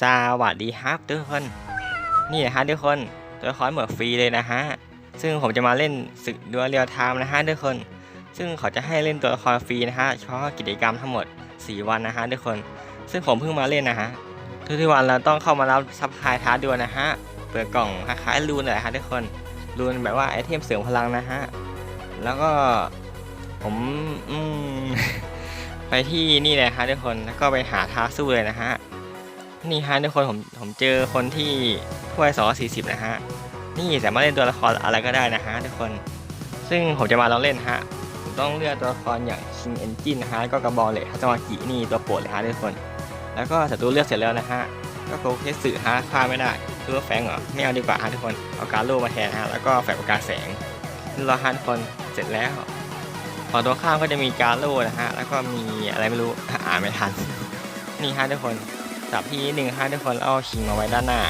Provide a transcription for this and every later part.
สวัสดีครับทุกคน นี่นะฮะทุกคนตัวละครเหมือนฟรีเลยนะฮะ ซึ่งผมจะมาเล่นศึกดวลเรียลไทม์นะฮะทุกคน ซึ่งเขาจะให้เล่นตัวละครฟรีนะฮะเฉพาะกิจกรรมทั้งหมด 4 วันนะฮะทุกคน ซึ่งผมเพิ่งมาเล่นนะฮะทุกๆวันเราต้องเข้ามารับซับพลายท้าดวลนะฮะเปิดกล่องคล้ายๆรูนเลยฮะทุกคนรูนแบบว่าไอเทมเสริมพลังนะฮะแล้วก็ผมอืมไปที่นี่เลยฮะทุกคนแล้วก็ไปหาท้าสู้เลยนะฮะ นี่ฮะทุกคนผมผมเจอคนที่ถ้วย240นะฮะ นี่สามารถเล่นตัวละครอะไรก็ได้นะฮะทุกคน ซึ่งผมจะมาลองเล่นฮะผมต้องเลือกตัวละครอย่างชิงเอนจินนะฮะก็กระบองเหล็กฮัตมากินี่ตัวโปรดเลยฮะทุกคน แล้วก็ศัตรูเลือกเสร็จแล้วนะฮะก็โกเคสึฮะฆ่าไม่ได้ตัวแฝงเหรอไม่เอาดีกว่าฮะทุกคนเอาการโล่มาแทนฮะแล้วก็แฝงประกาศแสงรอฮะทุกคนเสร็จแล้วพอตัวข้ามก็จะมีการโล่นะฮะ แล้วก็มีอะไรไม่รู้อ่านไม่ทัน นี่ฮะทุกคน สับที่หนึ่งฮะทุกคนแล้วเอาคิงมาไว้ด้านหน้า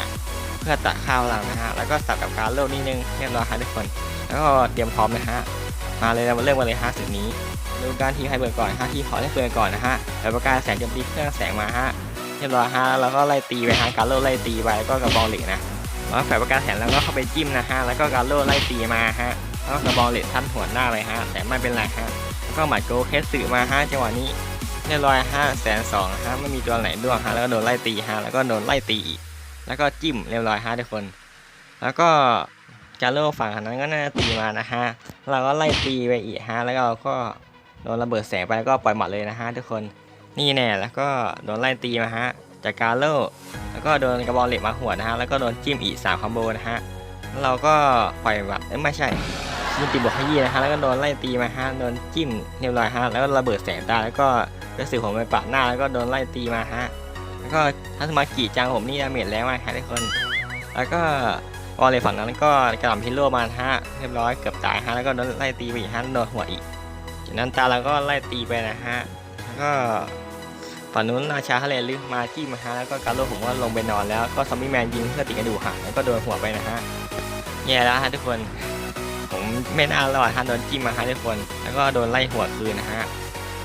เพื่อตัดข้าวหลังนะฮะแล้วก็สับกับการโล่นิดนึงเรียบร้อยฮะทุกคน แล้วก็เตรียมพร้อมนะฮะมาเลยเราเริ่มกันเลยฮะสึกนี้ดูการทีมใครเปิดก่อนฮะที่ขอให้เปิดก่อนนะฮะแล้วประกายแสงโจมตีเครื่องแสงมาฮะเรียบร้อยฮะแล้วก็ไล่ตีไปฮะการโล่ไล่ตีไปแล้วก็กระบองเหล็กนะแล้วแฝงประกายแสงแล้วก็เข้าไปจิ้มนะฮะแล้วก็การโล่ไล่ตีมาฮะแล้วกระบองเหล็กทันหัวหน้าเลยฮะแต่ไม่เป็นไรฮะแล้วก็หมัดโกเคสสึมาฮะจังหวะนี้ เรียบร้อยฮะแสนสองฮะไม่มีตัวไหนด้วงฮะแล้วก็โดนไล่ตีฮะแล้วก็โดนไล่ตีอีกแล้วก็จิ้มเรียบร้อยฮะทุกคน แล้วก็จาโร่ฝั่งนั้นก็น่าจะตีมานะฮะเราก็ไล่ตีไปอีกฮะแล้วเราก็โดนระเบิดแสงไปแล้วก็ปล่อยหมดเลยนะฮะทุกคนนี่แน่แล้วก็โดนไล่ตีมาฮะจากกาโร่แล้วก็โดนกระบอกเหล็กมาหัวนะฮะแล้วก็โดนจิ้มอีกสามคอมโบนะฮะแล้วเราก็ปล่อยหมัดเอ้ยไม่ใช่ยิงตีบวกขยี้นะฮะแล้วก็โดนไล่ตีมาฮะโดนจิ้มเรียบร้อยฮะแล้วระเบิดแสงตาแล้วก็ กระสือผมไปปาดหน้าแล้วก็โดนไล่ตีมาฮะ แล้วก็ทัศมากิจังผมนี่ดาเมจแรงมากฮะทุกคน แล้วก็วอลเลยฝั่งนั้นก็กระหล่ำพิโรมาฮะเรียบร้อยเกือบตายฮะแล้วก็โดนไล่ตีไปอีกฮะโดนหัวอีกจากนั้นตาเราก็ไล่ตีไปนะฮะแล้วก็ฝั่งนู้นราชาทะเลลึกมาจิ้มาฮะแล้วก็การโลผมก็ลงไปนอนแล้วก็ซอมบี้แมนยิงเพื่อติดกระดูกหักแล้วก็โดนหัวไปนะฮะแย่แล้วฮะทุกคน ผมไม่น่ารอดฮะโดนจิ้มมาฮะทุกคน แล้วก็โดนไล่หัวคืนนะฮะ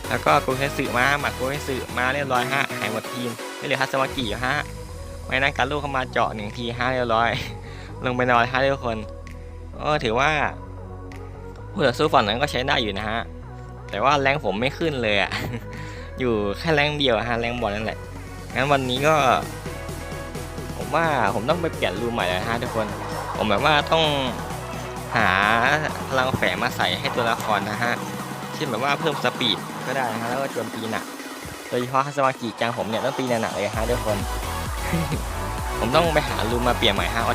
แล้วก็โกเฮสึมาหมัดโกเฮสึมาเรียบร้อยฮะหายหมดทีมไม่เหลือฮัสมากิฮะไว้นั้นการลูกเข้ามาเจาะหนึ่งทีฮะเรียบร้อย ลงไปนอนฮะทุกคนก็ถือว่าผู้ต่อสู้ฝั่งนั้นก็ใช้ได้อยู่นะฮะแต่ว่าแรงผมไม่ขึ้นเลยอะอยู่แค่แรงเดียวฮะแรงบอลนั่นแหละงั้นวันนี้ก็ ผมว่าผมต้องไปเปลี่ยนรูใหม่แล้วฮะทุกคน ผมแบบว่าต้องหาพลังแฝงมาใส่ให้ตัวละครนะฮะ เช่นแบบว่าเพิ่มสปีดก็ได้นะฮะแล้วก็โจมตีหนักโดยเฉพาะคาสมากิจังผมเนี่ยต้องตีหนักๆเลยฮะทุกคน ผมต้องไปหารูมมาเปลี่ยนใหม่ฮะเอ